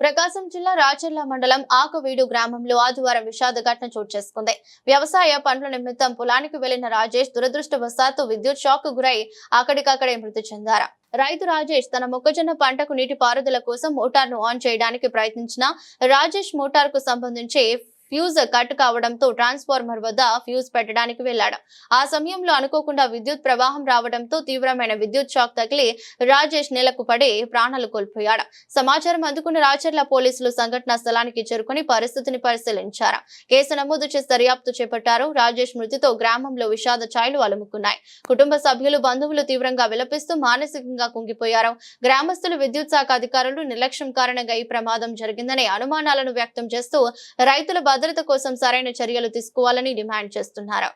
ప్రకాశం జిల్లా రాచర్ల మండలం ఆకువీడు గ్రామంలో ఆదివారం విషాద ఘటన చోటు చేసుకుంది. వ్యవసాయ పనుల నిమిత్తం పొలానికి వెళ్ళిన రాజేష్ దురదృష్టవశాత్తు విద్యుత్ షాక్కు గురై అక్కడికక్కడే మృతి చెందారు. రైతు రాజేష్ తన మొక్కజొన్న పంటకు నీటి పారుదల కోసం మోటార్ను ఆన్ చేయడానికి ప్రయత్నించిన రాజేష్ మోటార్కు సంబంధించి ఫ్యూజ్ కట్ కావడంతో ట్రాన్స్ఫార్మర్ వద్ద ఫ్యూజ్ పెట్టడానికి వెళ్ళాడు ఆ సమయంలో అనుకోకుండా విద్యుత్ ప్రవాహం రావడంతో తీవ్రమైన విద్యుత్ షాక్ తగిలి రాజేష్ నేలకు పడి ప్రాణాలు కోల్పోయాడు. సమాచారం అందుకున్న రాచర్ల పోలీసులు సంఘటనా స్థలానికి చేరుకుని పరిస్థితిని పరిశీలించారు. కేసు నమోదు చేసి దర్యాప్తు చేపట్టారు. రాజేష్ మృతితో గ్రామంలో విషాద ఛాయలు అలుముకున్నాయి. కుటుంబ సభ్యులు బంధువులు తీవ్రంగా విలపిస్తూ మానసికంగా కుంగిపోయారు. గ్రామస్తులు విద్యుత్ శాఖ అధికారులు నిర్లక్ష్యం కారణంగా ఈ ప్రమాదం జరిగిందనే అనుమానాలను వ్యక్తం చేస్తూ రైతుల భద్రత కోసం సరైన చర్యలు తీసుకోవాలని డిమాండ్ చేస్తున్నారు.